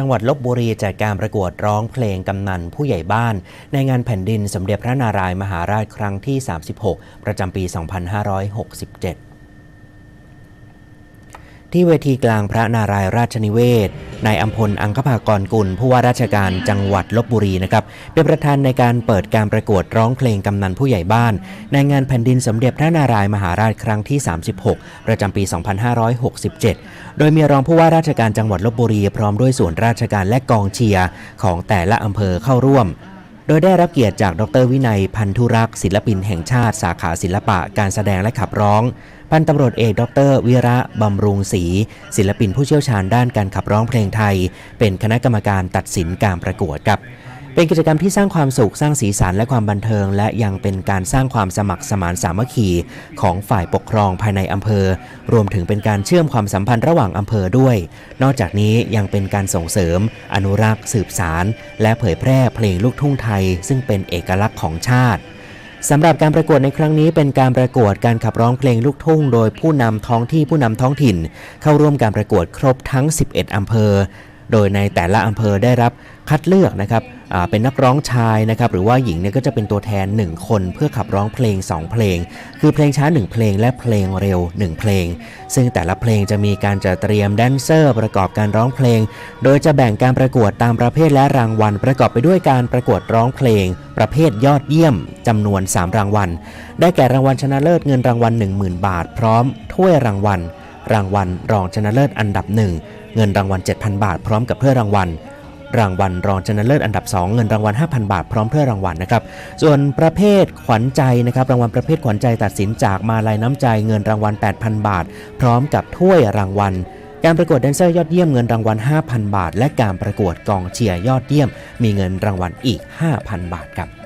จังหวัดลบบุรีจัดการประกวดร้องเพลงกำนันผู้ใหญ่บ้าน ในงานแผ่นดินสมเด็จพระนารายมหาราชครั้งที่ 36 ประจำปี 2567 ที่เวทีกลางพระนารายราชนิเวศนายอัมพล อังคภากรกุล ผู้ว่าราชการจังหวัดลบบุรีนะครับ เป็นประธานในการเปิดการประกวดร้องเพลงกำนันผู้ใหญ่บ้าน ในงานแผ่นดินสมเด็จพระนารายมหาราชครั้งที่ 36 ประจำปี 2567 โดยมีรองผู้ว่าราชการจังหวัดลบบุรี พร้อมด้วยส่วนราชการและกองเชียร์ของแต่ละอำเภอเข้าร่วมโดยได้รับเกียรติจากดรวินัยพันธุรักษ์ศิลปินแห่งชาติ สาขาศิลปะการแสดงและขับร้อง พันตำรวจเอกดรวิระบำรุงศรีศิลปินผู้เชี่ยวชาญด้านการขับร้องเพลงไทย เป็นคณะกรรมการตัดสินการประกวดครับเป็นกิจกรรมที่สร้างความสุขสร้างสีสันและความบันเทิง และยังเป็นการสร้างความสมัครสมานสามัคคีของฝ่ายปกครองภายในอำเภอ รวมถึงเป็นการเชื่อมความสัมพันธ์ระหว่างอำเภอด้วย นอกจากนี้ยังเป็นการส่งเสริม อนุรักษ์ สืบสาร และเผยแพร่เพลงลูกทุ่งไทย ซึ่งเป็นเอกลักษณ์ของชาติ สำหรับการประกวดในครั้งนี้เป็นการประกวดการขับร้องเพลงลูกทุ่ง โดยผู้นำท้องที่ผู้นำท้องถิ่น เข้าร่วมการประกวดครบทั้ง 11 อำเภอ โดยในแต่ละอำเภอได้รับคัดเลือกนะครับเป็นนักร้องชายนะครับหรือว่าหญิงเนี่ยก็จะเป็นตัวแทน 1 คนเพื่อขับร้องเพลง 2 เพลง คือเพลงช้า 1 เพลงและเพลงเร็ว 1 เพลง ซึ่งแต่ละเพลงจะมีการจัดเตรียมแดนเซอร์ประกอบการร้องเพลง โดยจะแบ่งการประกวดตามประเภทและรางวัล ประกอบไปด้วยการประกวดร้องเพลง ประเภทยอดเยี่ยมจำนวน 3 รางวัล ได้แก่รางวัลชนะเลิศเงินรางวัล 10,000 บาท พร้อมถ้วยรางวัลรางวัลรองชนะเลิศอันดับหนึ่งเงินรางวัล 7,000 บาท พร้อมกับถ้วยรางวัล รางวัลรองชนะเลิศอันดับ 2 เงินรางวัล 5,000 บาท พร้อมถ้วยรางวัลนะครับ ส่วนประเภทขวัญใจนะครับ รางวัลประเภทขวัญใจตัดสินจากมาลายน้ำใจ เงินรางวัล 8,000 บาท พร้อมกับถ้วยรางวัลการประกวดแดนเซอร์ยอดเยี่ยมเงินรางวัล 5,000 บาท และการประกวดกองเชียร์ยอดเยี่ยม มีเงินรางวัลอีก 5,000 บาทครับ